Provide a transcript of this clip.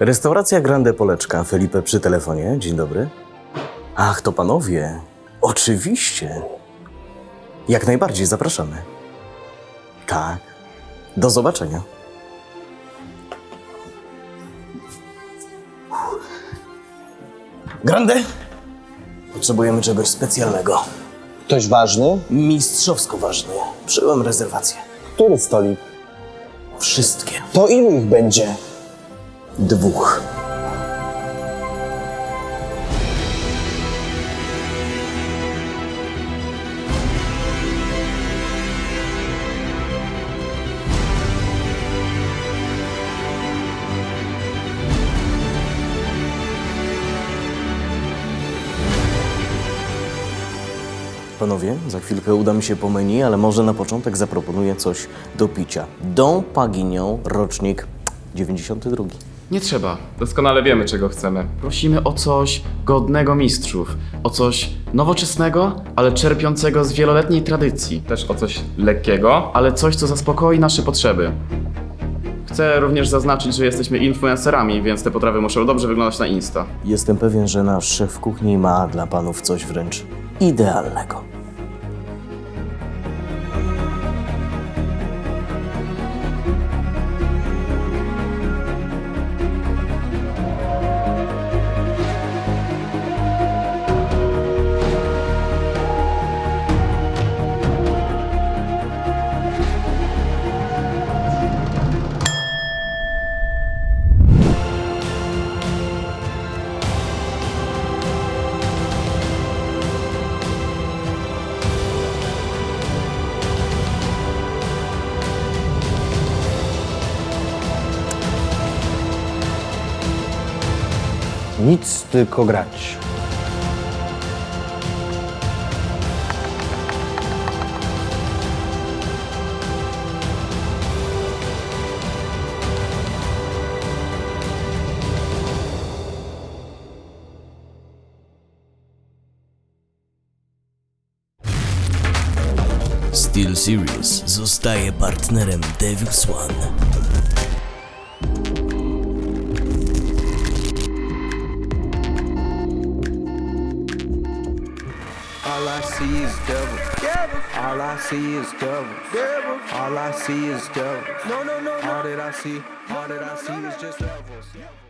Restauracja Grande Poleczka. Felipe przy telefonie. Dzień dobry. Ach, to panowie. Oczywiście. Jak najbardziej zapraszamy. Tak. Do zobaczenia. Grande? Potrzebujemy czegoś specjalnego. Ktoś ważny? Mistrzowsko ważny. Przyjąłem rezerwację. Który stolik? Wszystkie. To ilu ich będzie? Dwóch. Panowie, za chwilkę udam się po menu, ale może na początek zaproponuję coś do picia. Dom Paginią, rocznik 92. Nie trzeba. Doskonale wiemy, czego chcemy. Prosimy o coś godnego mistrzów. O coś nowoczesnego, ale czerpiącego z wieloletniej tradycji. Też o coś lekkiego, ale coś, co zaspokoi nasze potrzeby. Chcę również zaznaczyć, że jesteśmy influencerami, więc te potrawy muszą dobrze wyglądać na Insta. Jestem pewien, że nasz szef kuchni ma dla panów coś wręcz idealnego. Nic, tylko grać. Steel Series zostaje partnerem Devil's One. All I see is devil. All I see is devil. All I see is devil. No, no, no, All that I see, all that I see is just devils.